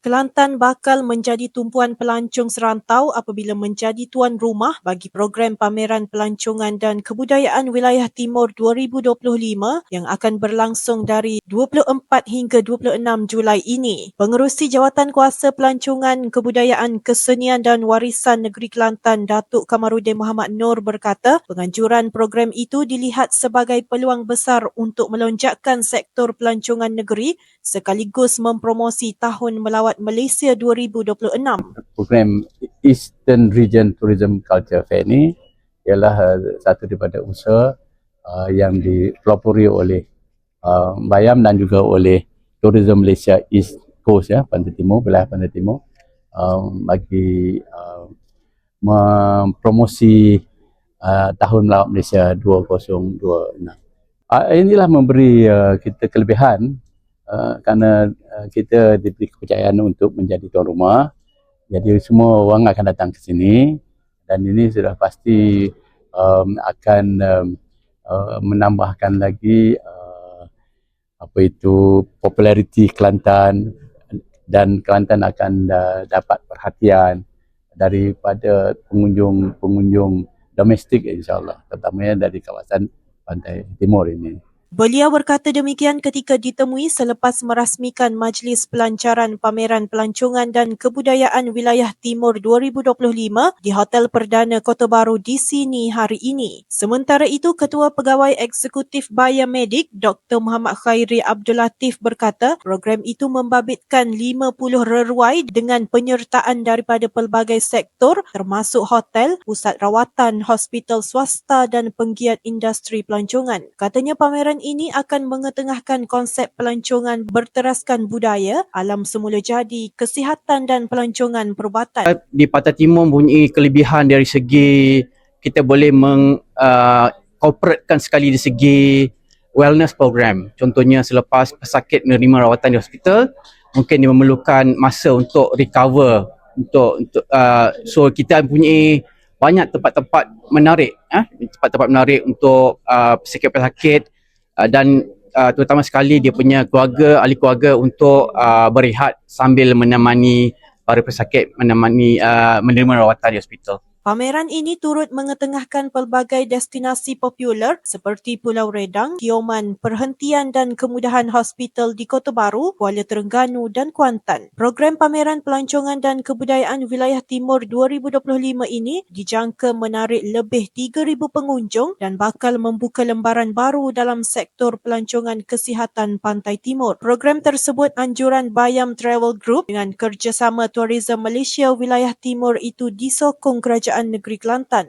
Kelantan bakal menjadi tumpuan pelancong serantau apabila menjadi tuan rumah bagi program pameran pelancongan dan kebudayaan wilayah timur 2025 yang akan berlangsung dari 24 hingga 26 Julai ini. Pengerusi Jawatan Kuasa Pelancongan, Kebudayaan, Kesenian dan Warisan Negeri Kelantan, Datuk Kamarudin Muhammad Nur berkata, penganjuran program itu dilihat sebagai peluang besar untuk melonjakkan sektor pelancongan negeri sekaligus mempromosi Tahun Melawat Melawat Malaysia 2026. Program Eastern Region Tourism Culture Fair ini ialah uh, satu daripada usaha uh, yang dipelopori oleh uh, Bayam dan juga oleh Tourism Malaysia East Coast ya, Pantai Timur, wilayah Pantai Timur uh, bagi uh, mempromosi uh, Tahun Melawat Malaysia 2026. Uh, inilah memberi uh, kita kelebihan Uh, kerana uh, kita diberi kepercayaan untuk menjadi tuan rumah. Jadi semua orang akan datang ke sini dan ini sudah pasti um, akan um, uh, menambahkan lagi uh, apa itu populariti Kelantan dan Kelantan akan uh, dapat perhatian daripada pengunjung-pengunjung domestik insyaAllah terutamanya dari kawasan pantai timur ini. Beliau berkata demikian ketika ditemui selepas merasmikan Majlis Pelancaran Pameran Pelancongan dan Kebudayaan Wilayah Timur 2025 di Hotel Perdana Kota Baru di sini hari ini. Sementara itu, Ketua Pegawai Eksekutif Biomedik Dr. Muhammad Khairi Abdul Latif berkata program itu membabitkan 50 reruai dengan penyertaan daripada pelbagai sektor termasuk hotel, pusat rawatan, hospital swasta dan penggiat industri pelancongan. Katanya pameran ini akan mengetengahkan konsep pelancongan berteraskan budaya, alam semula jadi, kesihatan dan pelancongan perubatan. Di Pantai Timur mempunyai kelebihan dari segi kita boleh meng uh, sekali di segi wellness program. Contohnya selepas pesakit menerima rawatan di hospital, mungkin dia memerlukan masa untuk recover untuk untuk uh, so kita mempunyai banyak tempat-tempat menarik eh tempat-tempat menarik untuk uh, pesakit-pesakit uh, dan uh, terutama sekali dia punya keluarga ahli keluarga untuk uh, berehat sambil menemani para pesakit menemani uh, menerima rawatan di hospital. Pameran ini turut mengetengahkan pelbagai destinasi popular seperti Pulau Redang, Tioman, Perhentian dan Kemudahan Hospital di Kota Baru, Kuala Terengganu dan Kuantan. Program Pameran Pelancongan dan Kebudayaan Wilayah Timur 2025 ini dijangka menarik lebih 3,000 pengunjung dan bakal membuka lembaran baru dalam sektor pelancongan kesihatan Pantai Timur. Program tersebut anjuran Bayam Travel Group dengan kerjasama Tourism Malaysia Wilayah Timur itu disokong kerajaan Kerajaan Negeri Kelantan.